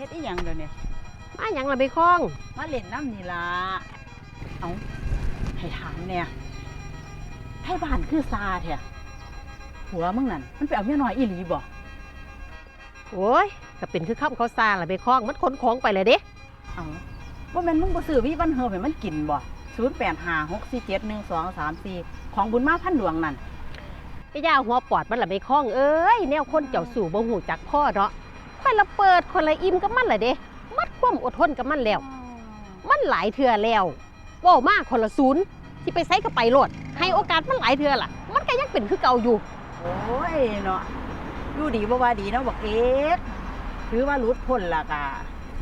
ฮ็ดอีหยังเดี๋ยวนี้มาหยังละไปคล้อง มาเล่นน้ำนี่ล่ะเอาให้ถามเนี่ยให้บ้านคือซาแท้ผัวมึงนั่นมันไปเอาเมียน้อยอีหลีบ่โอ้ยก็เป็นคือข้ามเขาซาละไปคล้องมันขนของไปเลยเด้เอาว่าแม่นมึงบ่ซื้อวิบันเฮอให้มันกินบ่0856471234ของบุญมาพันดวงนั่นไอ้ย่าหัวปอดมันละไปคล้องเอ้ยแนวคนเจ้าสู่บ่หูจักพ่อเนาะค่ อยละเปิดคนละอิ่มกับมันละเด้มัดความอดทนกับมันแล้ว มันหลายเทื่อแล้วเว้ามากคนละศูนย์ที่ไปใส่กับไปโลด ให้โอกาสมันหลายเทื่อล่ะ มันก็ยังเป็นคือเก่าอยู่ โอ้ยเนาะอยู่ดีบ่ว่าดีเนาะบักเอ็ดถือว่าหลุดพ้นและกะ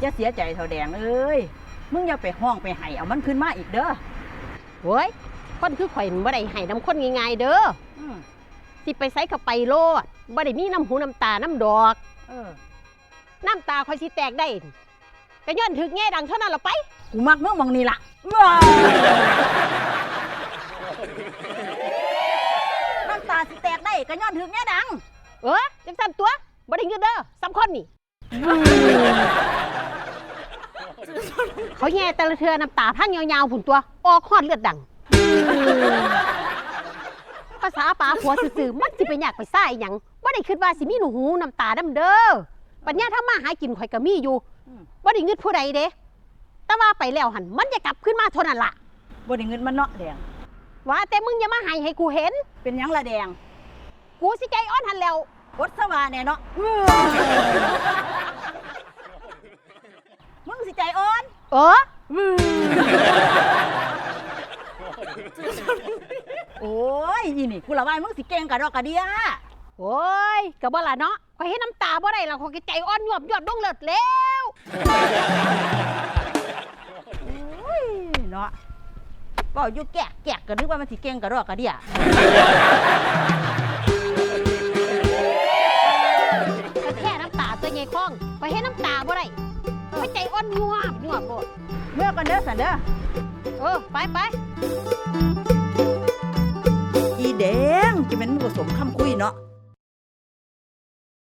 อย่าเสียใจเท่าแดงเอ้ย มึงอย่าไปห้องไปไห้เอามันขึ้นมาอีกเด้อโอ้ยคนคือข่อยมันบ่ได้ให้น้ำคนง่ายๆเด้ออืมสิไปใส่กับไปโลดบ่ได้มีน้ำหูน้ำตาน้ำดอก เออ น้ำตาข่อยสิแตกได้ก็ย้อนถึกแง่ดังเท่านั้นละไป กูมักมึงหมองนี่ล่ะว้าวน้ำตาสิแตกได้ก็ย้อนถึงแง่ดัง เออจังสั่นตัวบ่ได้เงินเด้อสำคนนี่ เขาแย่แต่ละเทือน้ำตาพังยาวๆผุนตัว ออกฮอดเลือดดัง ภาษาป๋าผัวซื่อๆมันสิไปอยากไปซ่าอีหยังบ่ได้คิดว่าสิมีหนูหูน้ำตาดำเด้อ ปัญญาถ้ามาหากินข่อยก็มีอยู่อืมบ่ได้เงินผู้ใดเด้แต่ว่าไปแล้วหันมันจะกลับขึ้นมาเท่านั้นล่ะบ่ได้เงินมันเนาะแดง ว่าแต่มึงอย่ามาให้ให้กูเห็น เป็นหยังละแดงกูสิใจอ่อนหันแล้วกดสวาแน่เนาะมึงสิใจอ่อน เออโอ้ยอีนี่กูละว่ามึงสิเก่งกะดอกกะเดียโอ้ยก็บ่ล่ะเนาะ ข่อยเห็นน้ำตาบ่ได้แล้วข่อยก็ใจอ่อนยวบยวบลงเลิศแล้วโอ้ยเนาะเว่าอยู่แกะแกะก็นึกว่ามันสิเก่งกะดอกกะเดียก็แค่น้ำตาตัวใหญ่คล้องข่อยเห็นน้ำตาบ่ได้ข่อยใจอ่อนยวบยวบโลดเมื่อกันเด้อสันเด้อเออไปไปอีแดงจะเป็นมึงผสมคำคุยเนาะ